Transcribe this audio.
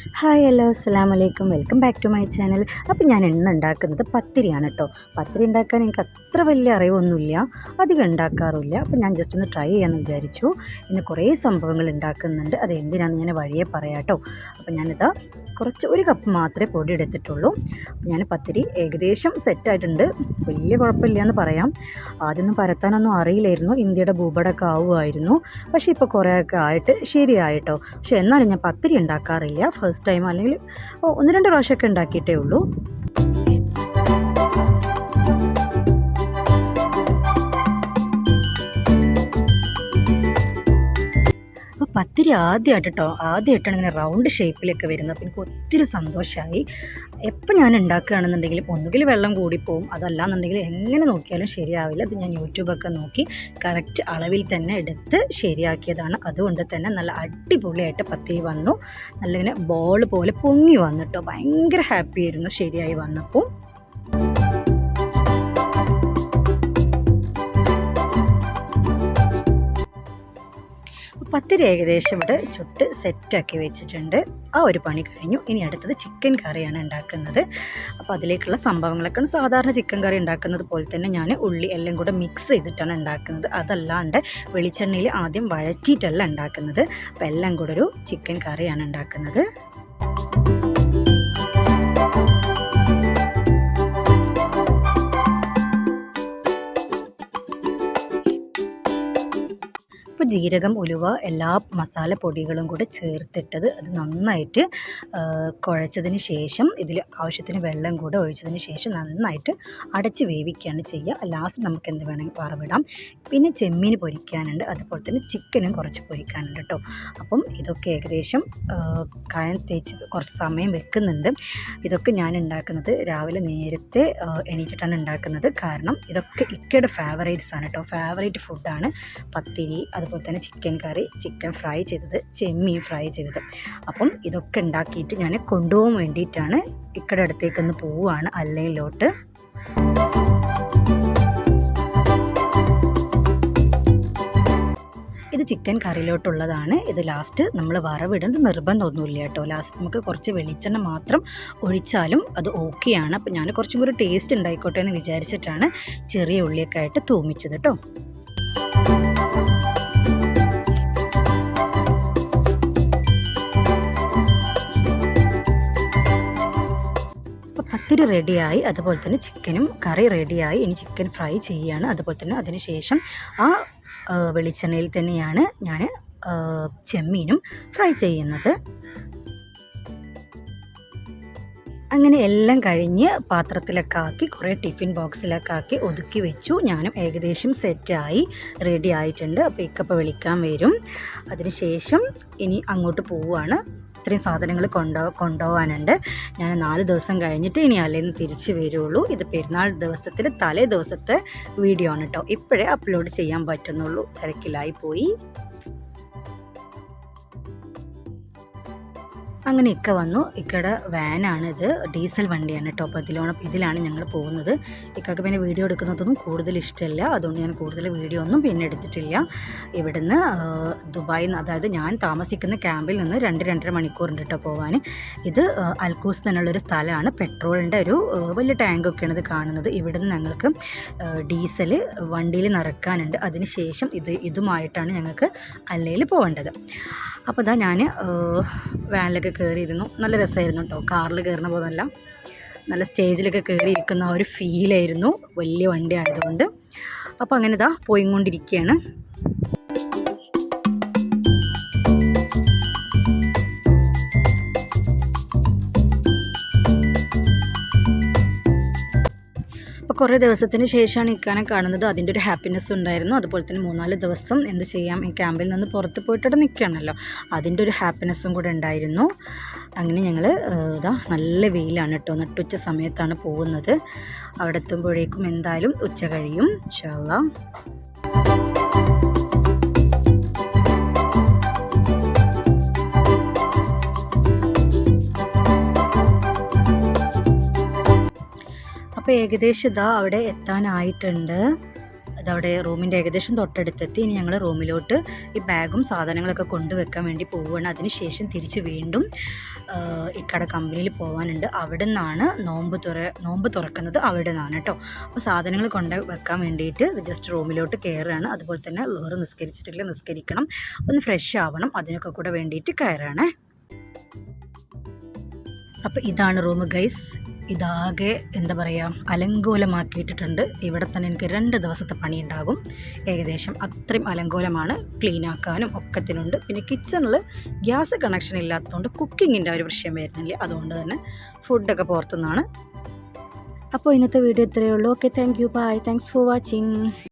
Hi hello അസ്സാം വലൈക്കും welcome back to my channel. അപ്പോൾ ഞാൻ ഇന്ന് ഉണ്ടാക്കുന്നത് പത്തിരിയാണ് കേട്ടോ. പത്തിരി ഉണ്ടാക്കാൻ എനിക്ക് അത്ര വലിയ അറിവൊന്നുമില്ല. അധികം ഉണ്ടാക്കാറില്ല അപ്പോൾ ഞാൻ ജസ്റ്റ് ഒന്ന് ട്രൈ ചെയ്യാമെന്ന് വിചാരിച്ചു. ഇന്ന് കുറേ സംഭവങ്ങൾ ഉണ്ടാക്കുന്നുണ്ട്. അത് എന്തിനാണെന്ന് ഞാൻ വഴിയെ പറയാം കേട്ടോ. അപ്പോൾ ഞാനിതാ കുറച്ച് ഒരു കപ്പ് മാത്രമേ പൊടി എടുത്തിട്ടുള്ളൂ ഞാൻ പത്തിരി ഏകദേശം സെറ്റായിട്ടുണ്ട് വലിയ കുഴപ്പമില്ല എന്ന് പറയാം. ആദ്യമൊന്നും പരത്താനൊന്നും അറിയില്ലായിരുന്നു. ഇന്ത്യയുടെ ഭൂപടമൊക്കെ ആവുമായിരുന്നു. പക്ഷേ ഇപ്പോൾ കുറേയൊക്കെ ആയിട്ട് ശരിയായിട്ടോ പക്ഷേ എന്നാലും ഞാൻ പത്തിരി ഉണ്ടാക്കാറില്ല. ഫസ്റ്റ് ടൈം അല്ലെങ്കിൽ ഒന്ന് രണ്ട് പ്രാവശ്യമൊക്കെ ഉണ്ടാക്കിയിട്ടേ ഉള്ളൂ. പത്തിരി ആദ്യമായിട്ട് കേട്ടോ ആദ്യമായിട്ടാണ് ഇങ്ങനെ റൗണ്ട് ഷേപ്പിലൊക്കെ വരുന്നത്. അപ്പോൾ എനിക്ക് ഒത്തിരി സന്തോഷമായി എപ്പോൾ ഞാൻ ഉണ്ടാക്കുകയാണെന്നുണ്ടെങ്കിലും ഒന്നുകിൽ വെള്ളം കൂടിപ്പോവും അതല്ലാന്നുണ്ടെങ്കിൽ എങ്ങനെ നോക്കിയാലും ശരിയാവില്ല. അത് ഞാൻ യൂട്യൂബൊക്കെ നോക്കി കറക്റ്റ് അളവിൽ തന്നെ എടുത്ത് ശരിയാക്കിയതാണ്. അതുകൊണ്ട് തന്നെ നല്ല അടിപൊളിയായിട്ട് പത്തിരി വന്നു. നല്ല ഇങ്ങനെ ബോൾ പോലെ പൊങ്ങി വന്നിട്ടോ. ഭയങ്കര ഹാപ്പി ആയിരുന്നു ശരിയായി വന്നപ്പോൾ. പത്തിരി ഏകദേശം ഇവിടെ ചുട്ട് സെറ്റാക്കി വെച്ചിട്ടുണ്ട്. ആ ഒരു പണി കഴിഞ്ഞു. ഇനി അടുത്തത് ചിക്കൻ കറിയാണ് ഉണ്ടാക്കുന്നത്. അപ്പോൾ അതിലേക്കുള്ള സംഭവങ്ങളൊക്കെ സാധാരണ ചിക്കൻ കറി ഉണ്ടാക്കുന്നത് പോലെ തന്നെ ഞാൻ ഉള്ളി എല്ലാം കൂടെ മിക്സ് ചെയ്തിട്ടാണ് ഉണ്ടാക്കുന്നത്. അതല്ലാണ്ട് വെളിച്ചെണ്ണയിൽ ആദ്യം വഴറ്റിയിട്ടല്ല ഉണ്ടാക്കുന്നത്. അപ്പോൾ എല്ലാം കൂടെ ഒരു ചിക്കൻ കറിയാണ് ഉണ്ടാക്കുന്നത്. ജീരകം ഉലുവ എല്ലാ മസാല പൊടികളും കൂടെ ചേർത്തിട്ടത് അത് നന്നായിട്ട് കുഴച്ചതിന് ശേഷം ഇതിൽ ആവശ്യത്തിന് വെള്ളം കൂടെ ഒഴിച്ചതിന് ശേഷം നന്നായിട്ട് അടച്ച് വേവിക്കുകയാണ് ചെയ്യുക. ലാസ്റ്റ് നമുക്ക് എന്ത് വേണമെങ്കിൽ വറവിടാം. പിന്നെ ചെമ്മീൻ പൊരിക്കാനുണ്ട്. അതുപോലെ തന്നെ ചിക്കനും കുറച്ച് പൊരിക്കാനുണ്ട് കേട്ടോ. അപ്പം ഇതൊക്കെ ഏകദേശം കായം തേച്ച് കുറച്ച് സമയം വെക്കുന്നുണ്ട്. ഇതൊക്കെ ഞാൻ ഉണ്ടാക്കുന്നത് രാവിലെ നേരത്തെ എണീറ്റിട്ടാണ് ഉണ്ടാക്കുന്നത്. കാരണം ഇതൊക്കെ ഇക്കയുടെ ഫേവറേറ്റ്സ് ആണ് കേട്ടോ. ഫേവറേറ്റ് ഫുഡാണ് പത്തിരി അതുപോലെ തന്നെ ചിക്കൻ കറി ചിക്കൻ ഫ്രൈ ചെയ്തത് ചെമ്മീൻ ഫ്രൈ ചെയ്തത്. അപ്പം ഇതൊക്കെ ഉണ്ടാക്കിയിട്ട് ഞാൻ കൊണ്ടുപോകാൻ വേണ്ടിയിട്ടാണ് ഇക്കടെ അടുത്തേക്കൊന്ന് പോവുകയാണ് അല്ലയിലോട്ട്. ഇത് ചിക്കൻ കറിയിലോട്ടുള്ളതാണ് ഇത് ലാസ്റ്റ് നമ്മൾ വറവിടേണ്ട നിർബന്ധമൊന്നുമില്ല കേട്ടോ. ലാസ്റ്റ് നമുക്ക് കുറച്ച് വെളിച്ചെണ്ണ മാത്രം ഒഴിച്ചാലും അത് ഓക്കെയാണ് അപ്പോൾ ഞാൻ കുറച്ചും കൂടി ടേസ്റ്റ് ഉണ്ടായിക്കോട്ടെ എന്ന് വിചാരിച്ചിട്ടാണ് ചെറിയ ഉള്ളിയൊക്കെ ആയിട്ട് തൂമിച്ചത് കേട്ടോ. അപ്പോൾ റെഡിയായി അതുപോലെ തന്നെ ചിക്കനും കറി റെഡിയായി ഇനി ചിക്കൻ ഫ്രൈ ചെയ്യുകയാണ്. അതുപോലെ തന്നെ അതിന് ശേഷം ആ വെളിച്ചെണ്ണയിൽ തന്നെയാണ് ഞാൻ ചെമ്മീനും ഫ്രൈ ചെയ്യുന്നത്. അങ്ങനെ എല്ലാം കഴിഞ്ഞ് പാത്രത്തിലൊക്കെ ആക്കി കുറേ ടിഫിൻ ബോക്സിലൊക്കെ ആക്കി ഒതുക്കി വെച്ചു. ഞാനും ഏകദേശം സെറ്റായി റെഡി ആയിട്ടുണ്ട് അപ്പോൾ ഇക്കപ്പം വിളിക്കാൻ വരും. അതിനുശേഷം ഇനി അങ്ങോട്ട് പോവുകയാണ്. ഇത്രയും സാധനങ്ങൾ കൊണ്ടോ കൊണ്ടുപോകാനുണ്ട് ഞാൻ നാല് ദിവസം കഴിഞ്ഞിട്ട് ഇനി അല്ലെങ്കിൽ തിരിച്ച് വരുള്ളൂ. ഇത് പെരുന്നാൾ ദിവസത്തിൽ തലേ ദിവസത്തെ വീഡിയോ ആണ് കേട്ടോ. ഇപ്പോഴേ അപ്ലോഡ് ചെയ്യാൻ പറ്റുന്നുള്ളൂ. തിരക്കിലായി പോയി. അങ്ങനെ ഇക്ക വന്നു. ഇക്കയുടെ വാനാണിത്. ഡീസൽ വണ്ടിയാണ് കേട്ടോ അപ്പോൾ ഇതിലാണ് ഇതിലാണ് ഞങ്ങൾ പോകുന്നത്. ഇക്കക്ക് പിന്നെ വീഡിയോ എടുക്കുന്നതൊന്നും കൂടുതൽ ഇഷ്ടമല്ല അതുകൊണ്ട് ഞാൻ കൂടുതൽ വീഡിയോ ഒന്നും പിന്നെ എടുത്തിട്ടില്ല. ഇവിടുന്ന് ദുബായിൽ നിന്ന് അതായത് ഞാൻ താമസിക്കുന്ന ക്യാമ്പിൽ നിന്ന് രണ്ട് രണ്ടര മണിക്കൂറുണ്ട് കേട്ടോ പോകാൻ ഇത് അൽക്കൂസ് എന്നുള്ളൊരു സ്ഥലമാണ്. പെട്രോളിന്റെ ഒരു വലിയ ടാങ്കൊക്കെയാണ് ഇത് കാണുന്നത്. ഇവിടുന്ന് ഞങ്ങൾക്ക് ഡീസൽ വണ്ടിയിൽ നിറക്കാനുണ്ട്. അതിന് ശേഷം ഇത് ഇതുമായിട്ടാണ് ഞങ്ങൾക്ക് അല്ലയിൽ പോകേണ്ടത് അപ്പോൾ ഇതാ ഞാൻ വാനിലൊക്കെ കയറിയിരുന്നു നല്ല രസമായിരുന്നു കേട്ടോ കാറിൽ കയറുന്ന പോലെല്ലാം. നല്ല സ്റ്റേജിലൊക്കെ കയറിയിരിക്കുന്ന ആ ഒരു ഫീലായിരുന്നു വലിയ വണ്ടി ആയതുകൊണ്ട്. അപ്പോൾ അങ്ങനെ ഇതാ പോയിക്കൊണ്ടിരിക്കുകയാണ്. കുറേ ദിവസത്തിന് ശേഷമാണ് ഇക്കാനെ കാണുന്നത്. അതിന്റെ ഒരു ഹാപ്പിനെസ് ഉണ്ടായിരുന്നു. അതുപോലെ തന്നെ മൂന്നാൽ ദിവസം എന്ത് ചെയ്യാം? ഈ ക്യാമ്പിൽ നിന്ന് പുറത്ത് പോയിട്ടവിടെ നിൽക്കുകയാണല്ലോ. അതിന്റെ ഒരു ഹാപ്പിനെസ്സും കൂടെ ഉണ്ടായിരുന്നു. അങ്ങനെ ഞങ്ങൾ ഇതാ നല്ല വെയിലാണ് കേട്ടോ. നട്ടുച്ച സമയത്താണ് പോകുന്നത്. അവിടെ എത്തുമ്പോഴേക്കും എന്തായാലും ഉച്ച കഴിയും. ഇൻഷാല്ലാ അപ്പോൾ ഏകദേശം ഇതാ അവിടെ എത്താനായിട്ടുണ്ട്. അതവിടെ റൂമിന്റെ ഏകദേശം തൊട്ടടുത്തെത്തി. ഇനി ഞങ്ങൾ റൂമിലോട്ട് ഈ ബാഗും സാധനങ്ങളൊക്കെ കൊണ്ടുവെക്കാൻ വേണ്ടി പോവുകയാണ് അതിന് ശേഷം തിരിച്ച് വീണ്ടും ഇക്കട കമ്പനിയിൽ പോകാനുണ്ട് അവിടെ നിന്നാണ് നോമ്പ് തുറ നോമ്പ് തുറക്കുന്നത് അവിടെ നിന്നാണ് കേട്ടോ. അപ്പോൾ സാധനങ്ങൾ കൊണ്ട് വെക്കാൻ വേണ്ടിയിട്ട് ജസ്റ്റ് റൂമിലോട്ട് കയറുകയാണ് അതുപോലെ തന്നെ ലോറ് നിസ്കരിച്ചിട്ടില്ല നിസ്കരിക്കണം. ഒന്ന് ഫ്രഷ് ആവണം. അതിനൊക്കെ കൂടെ വേണ്ടിയിട്ട് കയറുകയാണേ അപ്പോൾ ഇതാണ് റൂം ഗൈസ്. ഇതാകെ എന്താ പറയുക അലങ്കോലമാക്കിയിട്ടിട്ടുണ്ട്. ഇവിടെ തന്നെ എനിക്ക് രണ്ട് ദിവസത്തെ പണി ഉണ്ടാകും ഏകദേശം അത്രയും അലങ്കോലമാണ് ക്ലീൻ ആക്കാനും ഒക്കത്തിനുണ്ട്. പിന്നെ കിച്ചണിൽ ഗ്യാസ് കണക്ഷൻ ഇല്ലാത്തതുകൊണ്ട് കുക്കിങ്ങിന്റെ ഒരു പ്രശ്നം വരുന്നില്ല. അതുകൊണ്ട് തന്നെ ഫുഡൊക്കെ പുറത്തുനിന്നാണ്. അപ്പോൾ ഇന്നത്തെ വീഡിയോ ഇത്രയേ ഉള്ളൂ. Okay thank you bye thanks for watching